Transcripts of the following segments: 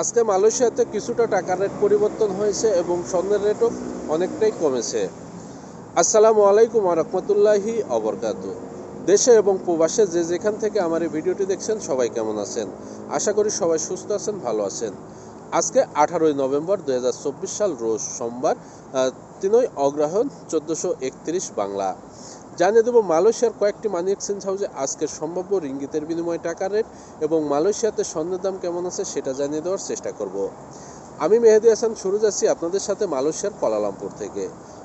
আজকে মালয়েশিয়াতে কিছুটা টাকার রেট পরিবর্তন হয়েছে এবং স্বর্ণের রেটও অনেকটাই কমেছে। আসসালামু আলাইকুম রহমতুল্লাহি অবরকাত দেশে এবং প্রবাসে যে যেখান থেকে আমার এই ভিডিওটি দেখছেন সবাই কেমন আছেন? আশা করি সবাই সুস্থ আছেন, ভালো আছেন। আজকে আঠারোই নভেম্বর দুই হাজার চব্বিশ সাল রোজ সোমবার তিনই অগ্রহায়ণ চোদ্দোশো বাংলা। জানিয়ে দেবো, মালয়েশিয়ার কয়েকটি মানি এক্সচেঞ্জ হাউসে আজকের সম্ভাব্য রিঙ্গিতের বিনিময়ে টাকা রেট এবং মালয়েশিয়াতে স্বর্ণের দাম কেমন আছে সেটা জানিয়ে দেওয়ার চেষ্টা করব। আমি মেহেদি হাসান, শুরু যাচ্ছি আপনাদের সাথে মালয়েশিয়ার কলালামপুর থেকে।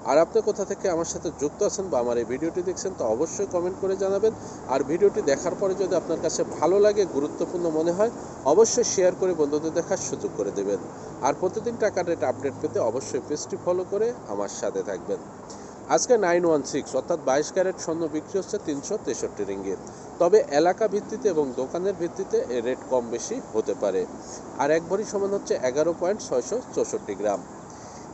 আর আপনি কোথা থেকে আমার সাথে যুক্ত আছেন বা আমার এই ভিডিওটি দেখছেন, তো অবশ্যই কমেন্ট করে জানাবেন। আর ভিডিওটি দেখার পরে যদি আপনার কাছে ভালো লাগে, গুরুত্বপূর্ণ মনে হয়, অবশ্যই শেয়ার করে বন্ধুদের দেখার সুযোগ করে দেবেন। আর প্রতিদিন টাকার রেট আপডেট পেতে অবশ্যই পেজটি ফলো করে আমার সাথে থাকবেন। আজকে নাইন ওয়ান সিক্স অর্থাৎ বাইশ ক্যারেট স্বর্ণ বিক্রি হচ্ছে তিনশো তেষট্টি রিঙ্গিত। তবে এলাকা ভিত্তিতে এবং দোকানের ভিত্তিতে এর রেট কম বেশি হতে পারে। আর এক ভরি সমান হচ্ছে এগারো পয়েন্ট ছয়শো চৌষট্টি গ্রাম।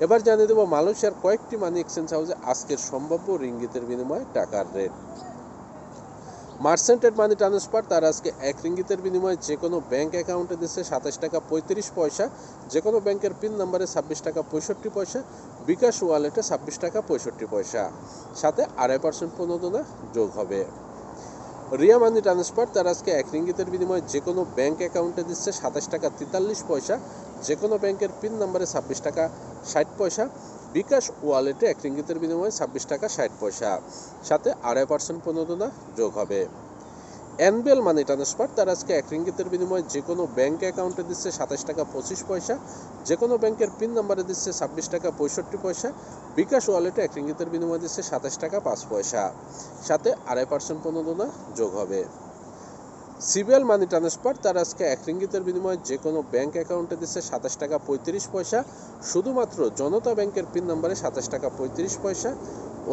এবার জানিয়ে দেবো মালয়েশিয়ার কয়েকটি মানি এক্সচেঞ্জ হাউসে আজকের সম্ভাব্য রিঙ্গিতের বিনিময়ে টাকার রেট। মার্সেন্টেড মানি ট্রান্সফার তার আজকে এক রিঙ্গিতের বিনিময়ে যে কোনো ব্যাঙ্ক অ্যাকাউন্টে দিচ্ছে সাতাশ টাকা পঁয়ত্রিশ পয়সা যে কোনো ব্যাংকের পিন নাম্বারে ছাব্বিশ টাকা পঁয়ষট্টি পয়সা বিকাশ ওয়ালেটে ছাব্বিশ টাকা পঁয়ষট্টি পয়সা। সাথে আড়াই পার্সেন্ট প্রণোদনা যোগ হবে। রিয়া মানি ট্রান্সফার, তার আজকে এক রিঙ্গিতের বিনিময়ে যে কোনো ব্যাংক অ্যাকাউন্টে দিচ্ছে সাতাশ টাকা তেতাল্লিশ পয়সা। যে কোনো ব্যাংকের পিন নাম্বারে ছাব্বিশ টাকা ষাট পয়সা। বিকাশ ওয়ালেটে এক রিঙ্গিতের বিনিময়ে ছাব্বিশ টাকা ষাট পয়সা। সাথে আড়াই পার্সেন্ট প্রণোদনা যোগ হবে। এনবিএল মানি ট্রান্সফার তার আজকে এক রিঙ্গিতের বিনিময়ে যে কোনো ব্যাঙ্ক অ্যাকাউন্টে দিচ্ছে সাতাশ টাকা পঁচিশ পয়সা, যে কোনো ব্যাংকের পিন নাম্বারে দিচ্ছে ছাব্বিশ টাকা পঁয়ষট্টি পয়সা, বিকাশ ওয়ালেটে এক রিঙ্গিতের বিনিময়ে দিচ্ছে সাতাশ টাকা পাঁচ পয়সা। সাথে আড়াই পার্সেন্ট প্রণোদনা যোগ হবে। সিবিএল মানি ট্রান্সফার, তার আজকে এক রিঙ্গিতের বিনিময়ে যে কোনো ব্যাংক অ্যাকাউন্টে দিচ্ছে সাতাশ টাকা পঁয়ত্রিশ পয়সা। শুধুমাত্র জনতা ব্যাংকের পিন নম্বরে সাতাশ টাকা পঁয়ত্রিশ পয়সা,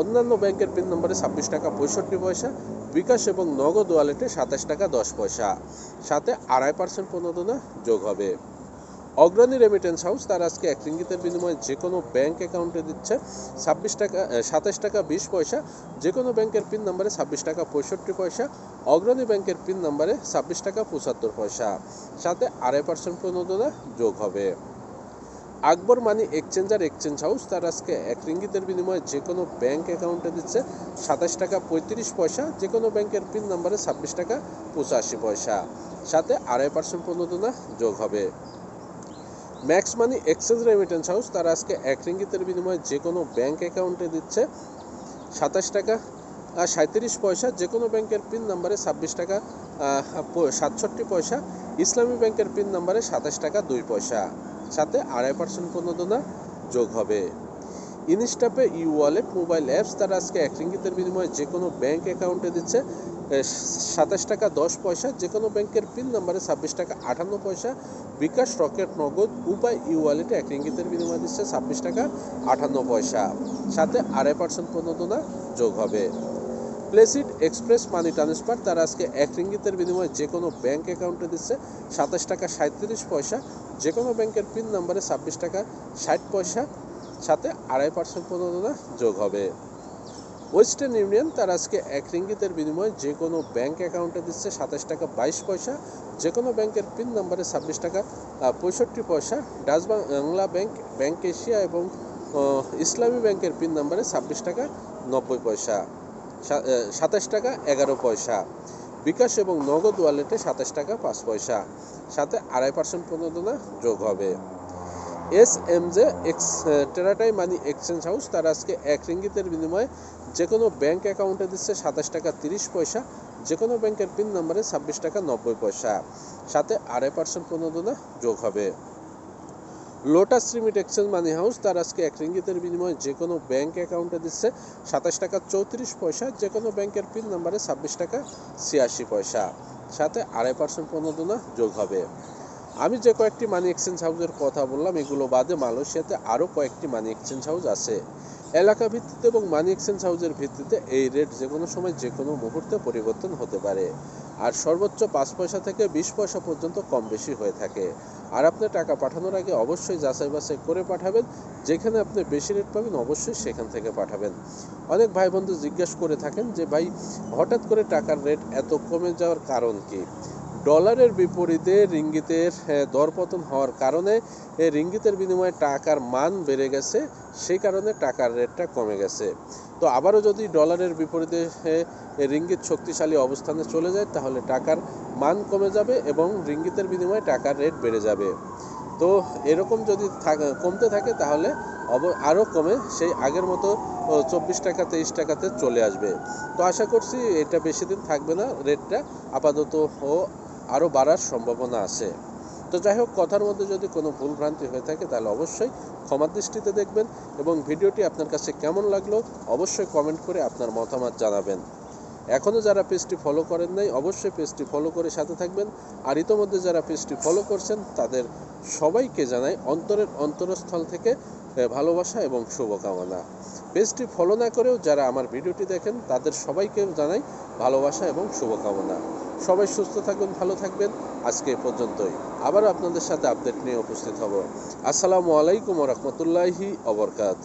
অন্যান্য ব্যাংকের পিন নম্বরে ছাব্বিশ টাকা পঁয়ষট্টি পয়সা, বিকাশ এবং নগদ ওয়ালেটে সাতাশ টাকা দশ পয়সা। সাথে আড়াই পার্সেন্ট প্রণোদনা যোগ হবে। অগ্রণী রেমিটেন্স হাউস তার আজকে এক রিঙ্গিতের বিনিময়ে যে কোনো ব্যাংক অ্যাকাউন্টে দিচ্ছে ছাব্বিশ টাকা সাতাশ টাকা, বিশ পয়সা। যে কোনো ব্যাংকের পিন নম্বরে ছাব্বিশ টাকা, পঁয়ষট্টি পয়সা। অগ্রণী ব্যাংকের পিন নম্বরে ছাব্বিশ টাকা, পঁচাত্তর পয়সা। সাথে আড়াই পার্সেন্ট প্রণোদনা যোগ হবে। Akbar money exchanger exchange house তার আজকে এক রিঙ্গিতের বিনিময়ে যে কোনো ব্যাংক অ্যাকাউন্টে দিচ্ছে সাতাশ টাকা, পঁয়ত্রিশ পয়সা। যে কোনো ব্যাংকের পিন নম্বরে ছাব্বিশ টাকা, পঁচাশি পয়সা। সাথে আড়াই পার্সেন্ট প্রণোদনা যোগ হবে। Max money exchange remittance house তারা আজকে এক রিঙ্গিতের বিনিময়ে যে কোনো ব্যাংক অ্যাকাউন্টে দিচ্ছে সাতাশ টাকা সাঁত্রিশ পয়সা যে কোনো ব্যাংকের পিন নাম্বারে ছাব্বিশ টাকা সাতষট্টি পয়সা, ইসলামী ব্যাংকের পিন নাম্বারে সাতাশ টাকা, দুই পয়সা। সাথে আড়াই পার্সেন্ট প্রণোদনা যোগ হবে। Instapay e wallet mobile apps তারা আজকে এক রিঙ্গিতের বিনিময়ে যে কোনো ব্যাঙ্ক অ্যাকাউন্টে দিচ্ছে সাতাশ টাকা দশ পয়সা, যে কোনো ব্যাংকের পিন নাম্বারে ছাব্বিশ টাকা আটান্ন পয়সা, বিকাশ রকেট নগদ, উপায় ই ওয়ালেটে এক ইঙ্গিতের বিনিময় দিচ্ছে ছাব্বিশ টাকা আটান্ন পয়সা। সাথে আড়াই পার্সেন্ট প্রণোদনা যোগ হবে। প্লেসিড এক্সপ্রেস মানি ট্রান্সফার, তারা আজকে এক রিঙ্গিতের বিনিময়ে যে কোনো ব্যাংক অ্যাকাউন্টে দিচ্ছে সাতাশ টাকা সাঁত্রিশ পয়সা, যে কোনো ব্যাংকের পিন নাম্বারে ছাব্বিশ টাকা ষাট পয়সা, সাথে আড়াই পার্সেন্ট প্রণোদনা যোগ হবে। ওয়েস্টার্ন ইউনিয়ন তার আজকে এক রিঙ্গিতের বিনিময়ে যে কোনো ব্যাংক অ্যাকাউন্টে দিচ্ছে সাতাশ টাকা বাইশ পয়সা, যে কোনো ব্যাংকের পিন নাম্বারে ছাব্বিশ টাকা পঁয়ষট্টি পয়সা, Dutch Bangla bank bank Asia এবং ইসলামী ব্যাংকের পিন নাম্বারে ছাব্বিশ টাকা নব্বই পয়সা সাতাশ টাকা এগারো পয়সা, বিকাশ এবং নগদ ওয়ালেটে সাতাশ টাকা পাঁচ পয়সা, সাথে আড়াই পার্সেন্ট প্রণোদনা যোগ হবে। S M J X Teratai money exchange house তার আজকে এক রিঙ্গিতের বিনিময়ে যে কোনো ব্যাঙ্ক অ্যাকাউন্টে দিচ্ছে সাতাশ টাকা তিরিশ পয়সা যে কোনো ব্যাংকের পিন নম্বরে ছাব্বিশ টাকা নব্বই পয়সা। সাথে আড়াই পার্সেন্ট প্রণোদনা যোগ হবে। Lotus remit exchange money house তার আজকে এক রিঙ্গিতের বিনিময়ে যে কোনো ব্যাংক অ্যাকাউন্টে দিচ্ছে সাতাশ টাকা চৌত্রিশ পয়সা যে কোনো ব্যাংকের পিন নম্বরে ছাব্বিশ টাকা ছিয়াশি পয়সা। সাথে আড়াই পার্সেন্ট প্রণোদনা যোগ হবে। আমি যে কয়েকটি মানি এক্সচেঞ্জ হাউসের কথা বললাম, এগুলো বাদে মালয়েশিয়াতে আরও কয়েকটি মানি এক্সচেঞ্জ হাউস আছে। এলাকা ভিত্তিতে এবং মানি এক্সচেঞ্জ হাউসের ভিত্তিতে এই রেট যে কোনো সময় যে কোনো মুহূর্তে পরিবর্তন হতে পারে। আর সর্বোচ্চ পাঁচ পয়সা থেকে বিশ পয়সা পর্যন্ত কম বেশি হয়ে থাকে। আর আপনি টাকা পাঠানোর আগে অবশ্যই যাচাই বাছাই করে পাঠাবেন। যেখানে আপনি বেশি রেট পাবেন, অবশ্যই সেখান থেকে পাঠাবেন। অনেক ভাই বন্ধু জিজ্ঞাসা করে থাকেন যে, ভাই, হঠাৎ করে টাকার রেট এত কমে যাওয়ার কারণ কি? ডলারের বিপরীতে রিঙ্গিতের দরপতন হওয়ার কারণে রিঙ্গিতের বিনিময়ে টাকার মান বেড়ে গেছে, সেই কারণে টাকার রেটটা কমে গেছে। তো আবারও যদি ডলারের বিপরীতে রিঙ্গিত শক্তিশালী অবস্থানে চলে যায়, তাহলে টাকার মান কমে যাবে এবং রিঙ্গিতের বিনিময়ে টাকার রেট বেড়ে যাবে। তো এরকম যদি কমতে থাকে, তাহলে আরও কমে, সেই আগের মতো চব্বিশ টাকা, তেইশ টাকাতে চলে আসবে। তো আশা করছি এটা বেশি দিন থাকবে না, রেটটা আপাতত ও আরও বাড়ার সম্ভাবনা আছে। তো যাই হোক, কথার মধ্যে যদি কোনো ভুলভ্রান্তি হয়ে থাকে, তাহলে অবশ্যই ক্ষমার দৃষ্টিতে দেখবেন এবং ভিডিওটি আপনার কাছে কেমন লাগল অবশ্যই কমেন্ট করে আপনার মতামত জানাবেন। এখনও যারা পেজটি ফলো করেন নাই, অবশ্যই পেজটি ফলো করে সাথে থাকবেন। আর ইতোমধ্যে যারা পেজটি ফলো করছেন, তাদের সবাইকে জানাই অন্তরের অন্তরস্থল থেকে ভালোবাসা এবং শুভকামনা। পেজটি ফলো না করেও যারা আমার ভিডিওটি দেখেন, তাদের সবাইকে জানাই ভালোবাসা এবং শুভকামনা। সবাই সুস্থ থাকবেন ভালো থাকবেন। আজকে এ পর্যন্তই। আবার আপনাদের সাথে আপডেট নিয়ে উপস্থিত হব। আসসালামু আলাইকুম রহমতুল্লাহি অবরকাত